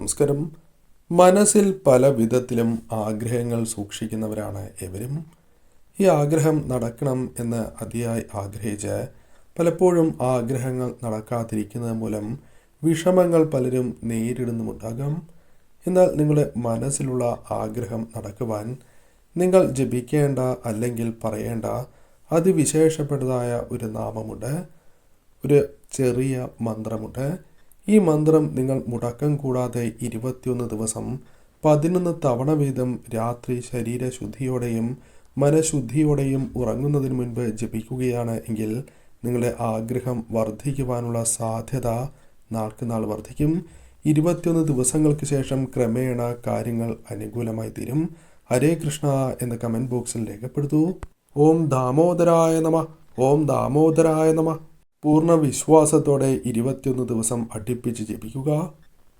നമസ്കാരം. മനസ്സിൽ പല വിധത്തിലും ആഗ്രഹങ്ങൾ സൂക്ഷിക്കുന്നവരാണ് എവരും ഈ ആഗ്രഹം നടക്കണം എന്ന് അതിയായി ആഗ്രഹിച്ച് പലപ്പോഴും ആഗ്രഹങ്ങൾ നടക്കാതിരിക്കുന്നത് മൂലം വിഷമങ്ങൾ പലരും നേരിടുന്നുമുണ്ടാകാം. എന്നാൽ നിങ്ങളുടെ മനസ്സിലുള്ള ആഗ്രഹം നടക്കുവാൻ നിങ്ങൾ ജപിക്കേണ്ട അല്ലെങ്കിൽ പറയേണ്ട അതിവിശേഷപ്പെട്ടതായ ഒരു നാമമുണ്ട്. ഒരു ചെറിയ മന്ത്രമുണ്ട്. ഈ മന്ത്രം നിങ്ങൾ മുടക്കം കൂടാതെ ഇരുപത്തിയൊന്ന് ദിവസം പതിനൊന്ന് തവണ വീതം രാത്രി ശരീരശുദ്ധിയോടെയും മനഃശുദ്ധിയോടെയും ഉറങ്ങുന്നതിന് മുൻപ് ജപിക്കുകയാണ് എങ്കിൽ നിങ്ങളുടെ ആഗ്രഹം വർദ്ധിക്കുവാനുള്ള സാധ്യത നാൾക്ക് നാൾ വർദ്ധിക്കും. ഇരുപത്തിയൊന്ന് ദിവസങ്ങൾക്ക് ശേഷം ക്രമേണ കാര്യങ്ങൾ അനുകൂലമായി തീരും. ഹരേ കൃഷ്ണ എന്ന് കമന്റ് ബോക്സിൽ രേഖപ്പെടുത്തൂ. ഓം ദാമോദരായ നമ. ഓം ദാമോദരായ നമ. പൂർണ വിശ്വാസത്തോടെ ഇരുപത്തിയൊന്ന് ദിവസം അടുപ്പിച്ച് ജപിക്കുക.